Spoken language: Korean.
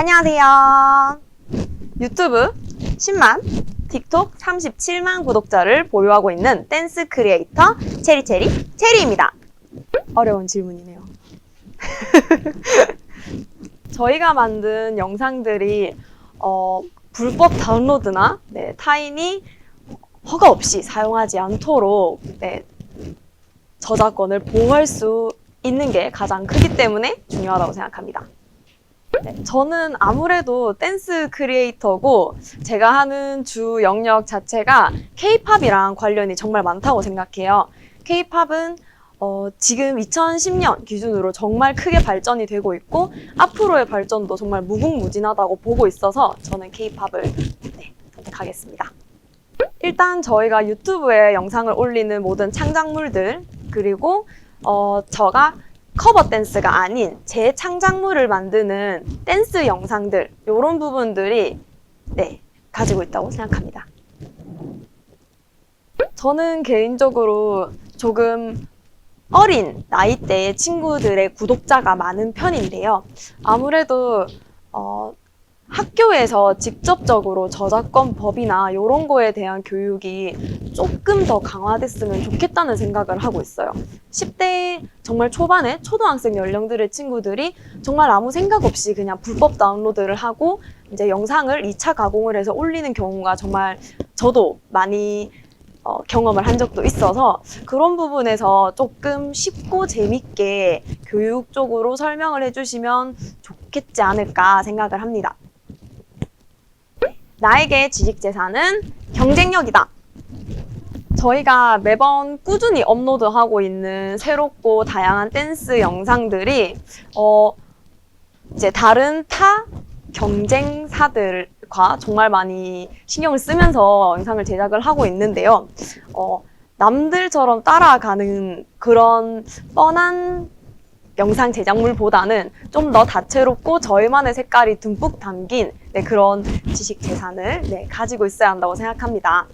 안녕하세요. 유튜브 10만, 틱톡 37만 구독자를 보유하고 있는 댄스 크리에이터 체리체리 체리입니다. 어려운 질문이네요. 저희가 만든 영상들이 어, 불법 다운로드나 네, 타인이 허가 없이 사용하지 않도록 네, 저작권을 보호할 수 있는 게 가장 크기 때문에 중요하다고 생각합니다. 네, 저는 아무래도 댄스 크리에이터고 제가 하는 주 영역 자체가 K-팝이랑 관련이 정말 많다고 생각해요. K-팝은 어, 지금 2010년 기준으로 정말 크게 발전이 되고 있고 앞으로의 발전도 정말 무궁무진하다고 보고 있어서 저는 K-팝을 네, 선택하겠습니다. 일단 저희가 유튜브에 영상을 올리는 모든 창작물들 그리고 어, 저가 커버 댄스가 아닌 제 창작물을 만드는 댄스 영상들 이런 부분들이 네 가지고 있다고 생각합니다. 저는 개인적으로 조금 어린 나이대의 친구들의 구독자가 많은 편인데요. 아무래도 어, 학교에서 직접적으로 저작권 법이나 이런 거에 대한 교육이 조금 더 강화됐으면 좋겠다는 생각을 하고 있어요. 10대 정말 초반에 초등학생 연령들의 친구들이 정말 아무 생각 없이 그냥 불법 다운로드를 하고 이제 영상을 2차 가공을 해서 올리는 경우가 정말 저도 많이 어, 경험을 한 적도 있어서 그런 부분에서 조금 쉽고 재밌게 교육적으로 설명을 해주시면 좋겠지 않을까 생각을 합니다. 나에게 지식재산은 경쟁력이다. 저희가 매번 꾸준히 업로드하고 있는 새롭고 다양한 댄스 영상들이 어 이제 다른 타 경쟁사들과 정말 많이 신경을 쓰면서 영상을 제작을 하고 있는데요. 어 남들처럼 따라가는 그런 뻔한 영상 제작물보다는 좀 더 다채롭고 저희만의 색깔이 듬뿍 담긴 네, 그런 지식 재산을 네, 가지고 있어야 한다고 생각합니다.